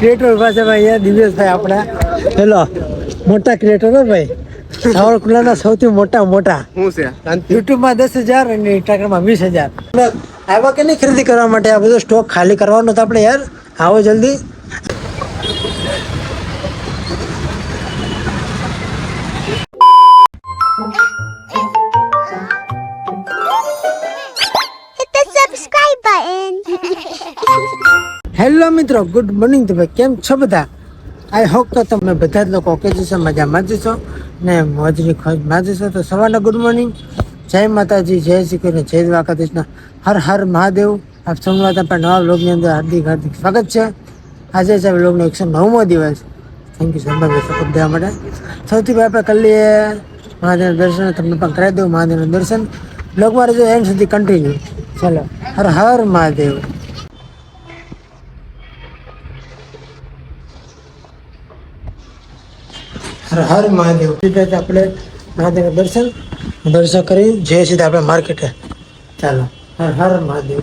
Creator ઊભા છે ભાઈ અહીંયા દિવ્યેશભાઈ આપણા. હેલો મોટા ક્રિએટર હો ભાઈ. સાવરકુંડલાના સૌથી મોટા મોટા. શું છે? યુટ્યુબમાં દસ હજાર અને ઇન્સ્ટાગ્રામમાં વીસ હજાર. આવ્યા કે નહીં ખરીદી કરવા માટે? આ બધો સ્ટોક ખાલી કરવાનો તો આપણે યાર. આવો જલ્દી. Subscribe button. હેલો મિત્રો, ગુડ મોર્નિંગ. તમે કેમ છો બધા? આઈ હોપ તો તમે બધા જ લોકો ઓકે જશો મજામાં જશો ને મોજની ખોજમાં જ તો સવારના ગુડ મોર્નિંગ. જય માતાજી, જય શ્રી કૃષ્ણ, જય દ્વારકાધીશના. હર હર મહાદેવ. આપ સૌનું આપણા નવા બ્લોગની અંદર હાર્દિક હાર્દિક સ્વાગત છે. આજે છે બ્લોગનો એકસો નવમો દિવસ. Thank you so much support દેવા માટે. સૌથી પહેલાં આપણે કરી લઈએ મહાદેવના દર્શન. તમને પણ કરાવી દઉં મહાદેવનું દર્શન. બ્લોગમાં રહેજો એન્ડ સુધી કન્ટિન્યુ ચાલો. હર હર મહાદેવ. હર હર મહાદેવ. રીતે આપણે મહાદેવના દર્શન દર્શન કરી જઈએ સીધા આપણે માર્કેટે ચાલો, હર હર મહાદેવ.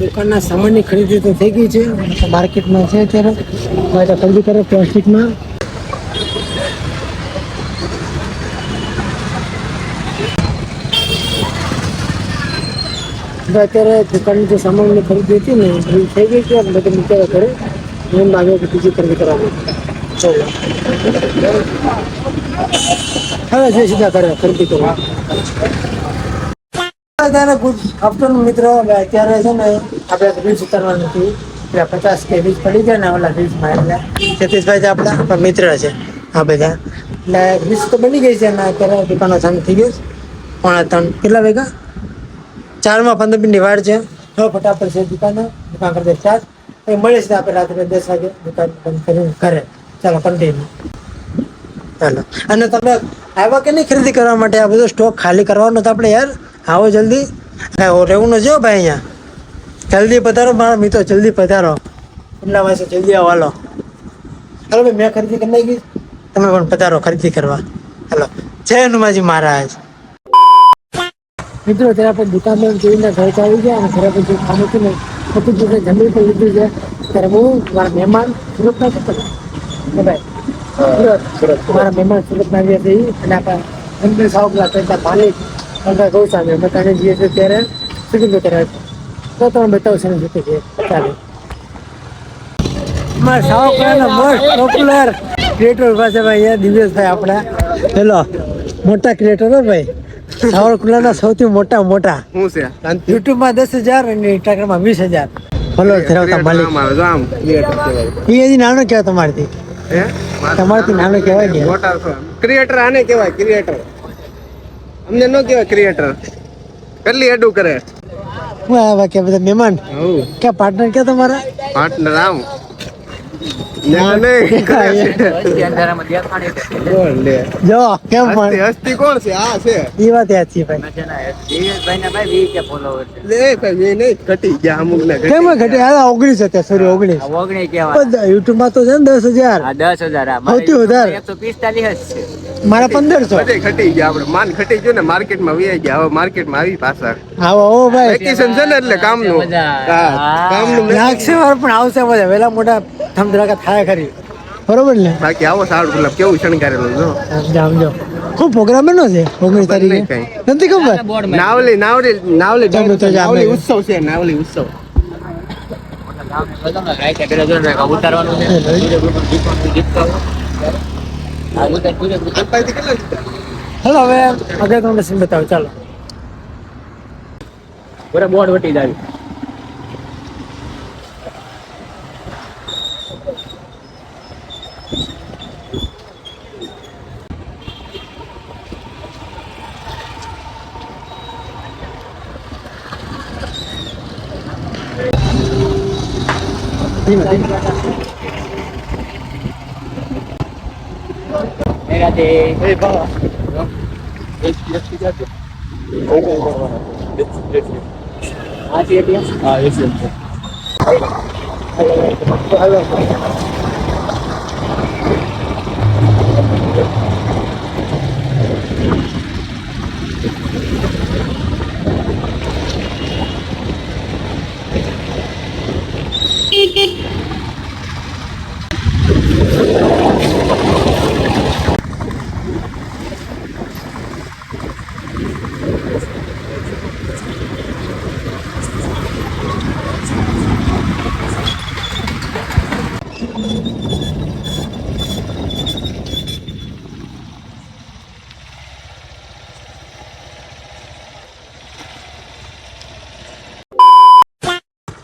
દુકાનના સામાનની ખરીદી તો થઈ ગઈ છે. માર્કેટમાં છે અત્યારે. ખરીદી કરો પ્લાસ્ટિકમાં. અત્યારે દુકાનની જે સામાનની ખરીદી હતી ને, એ થઈ ગઈ છે. અને બધું મૂક્યા ઘરે. એમ લાગે કે બીજી ખરીદી કરવાની ચાલો હવે જે સીધા કરે ખરીદી કરવા ત્યારે ગુડ આફ્ટરનૂન અત્યારે છે ને આપણે રીલ્સ ઉતારવાની હતી એટલે પચાસ કે વીસ પડી ગયા ને ઓલા રીલ્સમાં એટલે સતીશભાઈ છે મિત્ર છે આ બધા એટલે રીલ્સ તો બની ગઈ છે ને અત્યારે દુકાનો ચાલુ થઈ ગયું છે પોણા ત્રણ કેટલા વાગ્યા ચારમાં પંદર મિનિટની વાર છે હવે ફટાફટ છે દુકાનો દુકાન કરતા ચાર એ મળીએ છીએ આપણે રાત્રે દસ વાગે દુકાન બંધ કરીને ઘરે. ચાલો કન્ટિન્યુ ચાલો. અને તમે આવ્યા કે નહીં ખરીદી કરવા માટે? આ બધો સ્ટોક ખાલી કરવાનો તો આપણે યાર. આવો જલ્દી. રહેવું ન જો ભાઈ અહીંયા. જલ્દી પધારો મારા મિત્રો, જલ્દી પધારો. એટલા વાગે જલ્દી આવો, હાલો. હાલો ભાઈ, મેં ખરીદી કરી નાખી. તમે પણ પધારો ખરીદી કરવા. હાલો. જય હનુમાજી મહારાજ. મિત્રો ત્યારે આપણે દુકાનમાં જોઈને ઘરે આવી ગયા અને ઘરે પછી ખાવાનું હતું ને પછી જમીન પર લીધું છે. ત્યારે હું મારા મહેમાન સુરતના મારા મહેમાન સુરતના આવ્યા છે અને આપણા ગણપતિ સાવકલા પેલા માલિક ગૌસ્વામી અમે તને જઈએ છીએ ત્યારે સુગંધ કરે તો તમે બતાવશો ને જતી છે ચાલે. મારા સાવકલાના મોસ્ટ પોપ્યુલર ક્રિએટર પાસે ભાઈ અહીંયા દિવ્યેશભાઈ આપણા. હેલો. મોટા ક્રિએટર હો ભાઈ. સાવરકુલાના સૌથી મોટા મોટા. શું છે? યુટ્યુબમાં દસ હજાર અને ઇન્સ્ટાગ્રામમાં વીસ હજાર. ફોલોઅર ધરાવતા માલિક. એ હજી નાનો કહેવાય તમારથી. હે? તમારથી નામે કહેવાય કે? મોટા ક્રિએટર આને કહેવાય ક્રિએટર અમને ન કહેવાય ક્રિએટર કેટલી એડું કરે? હું આવ્યા કે બધા મહેમાન? કે ક્યાં પાર્ટનર કે તમારા? પાર્ટનર આમ ના નહીં કરે છે. બોલ લે જો કેમ પણ? હસ્તી કોણ છે? આ છે. એ વાત છે ભાઈ લે ભાઈ મેં નહીં ઘટી ગયા અમુક ને કેમ ઘટે? આ ઓગણીસ હતા સોરી ઓગણીસ. ઓગણી કેવાય બધા યુટ્યુબમાં તો છે ને દસ હજાર. દસ હજાર. આ સૌથી વધારે. એકસો પિસ્તાલીસ છે. મારા પંદરસો. ઘટી ગયા આપણે. માન ઘટી ગયું ને માર્કેટમાં વી ગયા. હવે માર્કેટમાં આવી પાછા. આવો ઓ ભાઈ. વેકેશન છે ને એટલે કામનું. કામનું લાગશે વાર પણ આવશે બધા. વેલા મોટા ધમધડાકા થાય ખરી. બરોબર ને? બાકી આવો સારું ગુલાબ કેવું શણગારેલું જો. જામજો ખૂબ પ્રોગ્રામ એનો છે ઓગણીસ તારીખે? નથી ખબર? નાવલી નાવલી નાવલી નાવલી ઉત્સવ છે નાવલી ઉત્સવ. ઉતારવાનું હલો હવે આગળ તમને સીન બતાવો ચાલો બોર્ડ વટી જાય રાતે આ છે ATM? હા ATM છે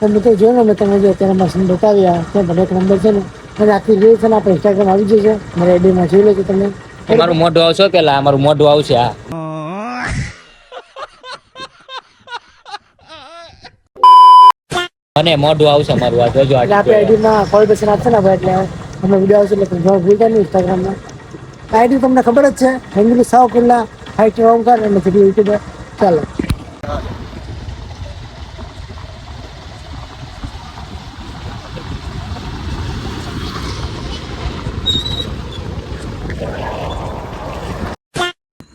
તો મિત્રો જોયો ને મેં તમને જે અત્યારે મશીન બતાવ્યા ત્યાં ભલે એક નંબર છે ને અને આખી રીલ છે ને આપણે ઇન્સ્ટાગ્રામ આવી જશે મારે એડીમાં જોઈ લેજો તમે. અમારું મોઢું આવશે પેલા અમારું મોઢું આવશે હા. અને મોઢું આવશે અમારું આ જોજો એટલે આપણે આઈડીમાં કોલ બેસન આપશે ને ભાઈ એટલે અમે વીડિયો આવશે એટલે જોવા ભૂલતા નહીં ઇન્સ્ટાગ્રામમાં આઈડી તમને ખબર જ છે હેંગલી સાવ ખુલ્લા હાઈટ ઓમકાર અને યુટ્યુબર ચાલો.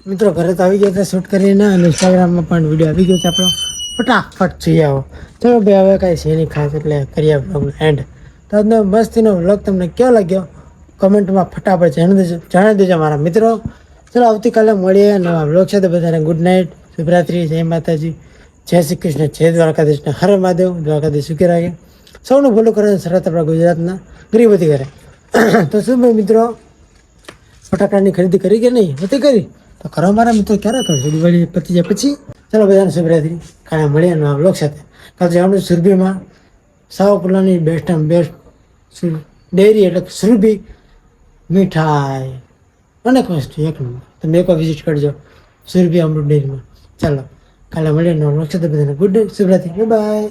મિત્રો ઘરે તો આવી ગયા હતા શૂટ કરીને અને ઇન્સ્ટાગ્રામમાં પણ વીડિયો આવી ગયો છે આપણો. ફટાફટ જઈ આવો. ચલો ભાઈ, હવે કાંઈ છે નહીં ખાસ, એટલે કરીએ બ્લોગનો એન્ડ તો આજનો મસ્તીનો વ્લોગ તમને કેવો લાગ્યો? કમેન્ટમાં ફટાફટ જણાવી દેજો જણાવી દેજો મારા મિત્રો. ચલો, આવતીકાલે મળીએ. નવા વ્લોગ સાથે બધાને ગુડ નાઇટ શુભરાત્રી. જય માતાજી. જય શ્રી કૃષ્ણ. જય દ્વારકાધીશને હર મહાદેવ. દ્વારકાધીશ સુખી રાખે સૌનું ભલું કરે સરત આપણા ગુજરાતના ગરીબતી કરે. તો શું ભાઈ મિત્રો, ફટાકડાની ખરીદી કરી કે નહીં? નથી કરી? તો કરો મારા મિત્રો ક્યારે કરશો દિવાળી પતી જાય પછી. ચાલો બધાને શુભરાત્રી. કાલે મળીએ નવા બ્લોગ સાથે. કાલે જવાનું સુરભીમાં સાવ પુલાની બેસ્ટ બેસ્ટ ડેરી એટલે સુરભી મીઠાઈ. અનેક વસ્તુ, એક નંબર. તમે એકવાર વિઝિટ કરજો સુરભી અમૃત ડેરીમાં ચાલો, કાલે મળીએ નવા બ્લોગ સાથે. બધાને ગુડ ડે શુભરાત્રી. બાય